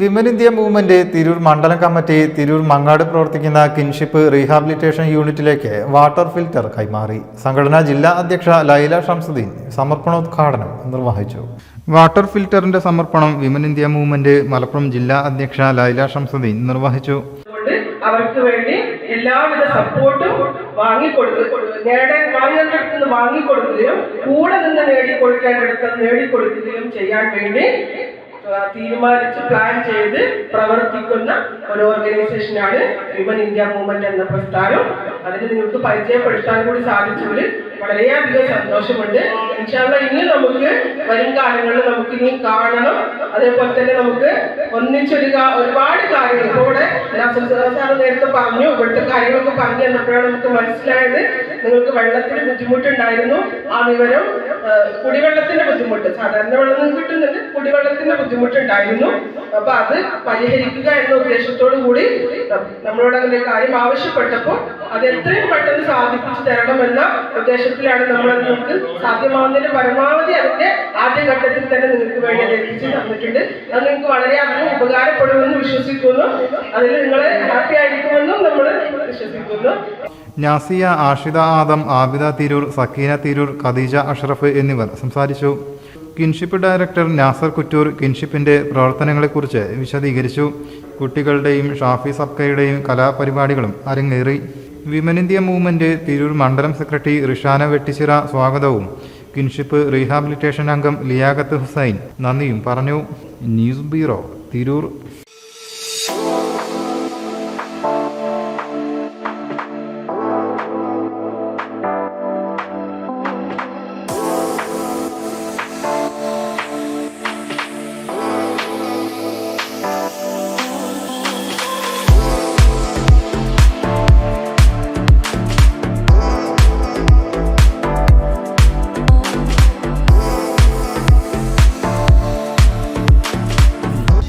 Women India movement Tirur മണ്ഡലം committee Tirur Mangad പ്രവർത്തിക്കുന്ന kinship rehabilitation യൂണിറ്റിലേക്ക് വാട്ടർ ഫിൽറ്റർ കൈമാറി. സംഘടനാ ജില്ലാ അധ്യക്ഷ ലൈല ഷംസുദ്ദീൻ സമർപ്പണോദ്ഘാടനം നിർവഹിച്ചു. വാട്ടർ ഫിൽറ്ററിന്റെ സമർപ്പണം വിമൻ ഇന്ത്യ മൂവ്മെന്റ് മലപ്പുറം ജില്ലാ അധ്യക്ഷ ലൈല ഷംസുദ്ദീൻ നിർവഹിച്ചു. അവർക്ക് വേണ്ടി എല്ലാവിധ സപ്പോർട്ടും വാങ്ങിക്കൊടുക്കുക നേടാൻ വാങ്ങിക്കൊടുക്കുകയും കൂടെ നിന്ന് നേടിക്കൊടുക്കേണ്ടടുത്ത് നേടിക്കൊടുക്കുകയും ചെയ്യാൻ വേണ്ടി തീരുമാനിച്ച് പ്ലാൻ ചെയ്ത് പ്രവർത്തിക്കുന്ന ഒരു ഓർഗനൈസേഷനാണ് വിമൻ ഇന്ത്യ മൂവ്മെന്റ് എന്ന പ്രസ്ഥാനം. അതിന് നിങ്ങൾക്ക് പരിചയപ്പെടുത്താൻ കൂടി സാധിച്ചതിൽ വളരെയധികം സന്തോഷമുണ്ട്. ഇൻഷാല്ല ഇനി നമുക്ക് വരും കാലങ്ങളിൽ നമുക്ക് ഇനി കാണണം. അതേപോലെ തന്നെ നമുക്ക് ഒന്നിച്ചൊരു ഒരുപാട് കാര്യങ്ങൾ ഇപ്പോൾ ഇവിടെ സാറ് നേരത്തെ പറഞ്ഞു ഇവിടുത്തെ കാര്യങ്ങളൊക്കെ പറഞ്ഞു തന്നപ്പോഴാണ് നമുക്ക് മനസ്സിലായത്. നിങ്ങൾക്ക് വെള്ളത്തിന് ബുദ്ധിമുട്ടുണ്ടായിരുന്നു. ആ വിവരം കുടിവെള്ളത്തിന്റെ ബുദ്ധിമുട്ട്. സാധാരണ വെള്ളം കിട്ടുന്നുണ്ട്. കുടിവെള്ളത്തിന്റെ ബുദ്ധിമുട്ടുണ്ടായിരുന്നു. അപ്പൊ അത് പരിഹരിക്കുക എന്ന ഉദ്ദേശത്തോടു കൂടി നമ്മളോട് അങ്ങനെ കാര്യം ആവശ്യപ്പെട്ടപ്പോൾ അത് എത്രയും പെട്ടെന്ന് സാധിപ്പിച്ചു തരണമെന്ന ഉദ്ദേശത്തിലാണ് നമ്മൾ നിങ്ങൾക്ക് സാധ്യമാവുന്നതിന്റെ പരമാവധി അതിന്റെ ആദ്യഘട്ടത്തിൽ തന്നെ നിങ്ങൾക്ക് വേണ്ടി അത് എത്തിച്ചു തന്നിട്ടുണ്ട്. അത് നിങ്ങൾക്ക് വളരെയധികം ഉപകാരപ്പെടുമെന്ന് വിശ്വസിക്കുന്നു. അതിൽ നിങ്ങൾ ഹാപ്പി ആയിരിക്കുമെന്നും നമ്മൾ വിശ്വസിക്കുന്നു. നാസിയ ആഷിത ആദം ആബിദ തിരൂർ സക്കീന തിരൂർ ഖദീജ അഷ്റഫ് എന്നിവർ സംസാരിച്ചു. കിൻഷിപ്പ് ഡയറക്ടർ നാസർ കുറ്റൂർ കിൻഷിപ്പിന്റെ പ്രവർത്തനങ്ങളെക്കുറിച്ച് വിശദീകരിച്ചു. കുട്ടികളുടെയും ഷാഫി സബ്കയുടെയും കലാപരിപാടികളും അരങ്ങേറി. വിമൻ ഇന്ത്യ മൂവ്മെന്റ് തിരൂർ മണ്ഡലം സെക്രട്ടറി റിഷാന വെട്ടിച്ചിറ സ്വാഗതവും. കിൻഷിപ്പ് റീഹാബിലിറ്റേഷൻ അംഗം ലിയാഖത്ത് ഹുസൈൻ. നന്ദിയും പറഞ്ഞു. News bureau Tirur.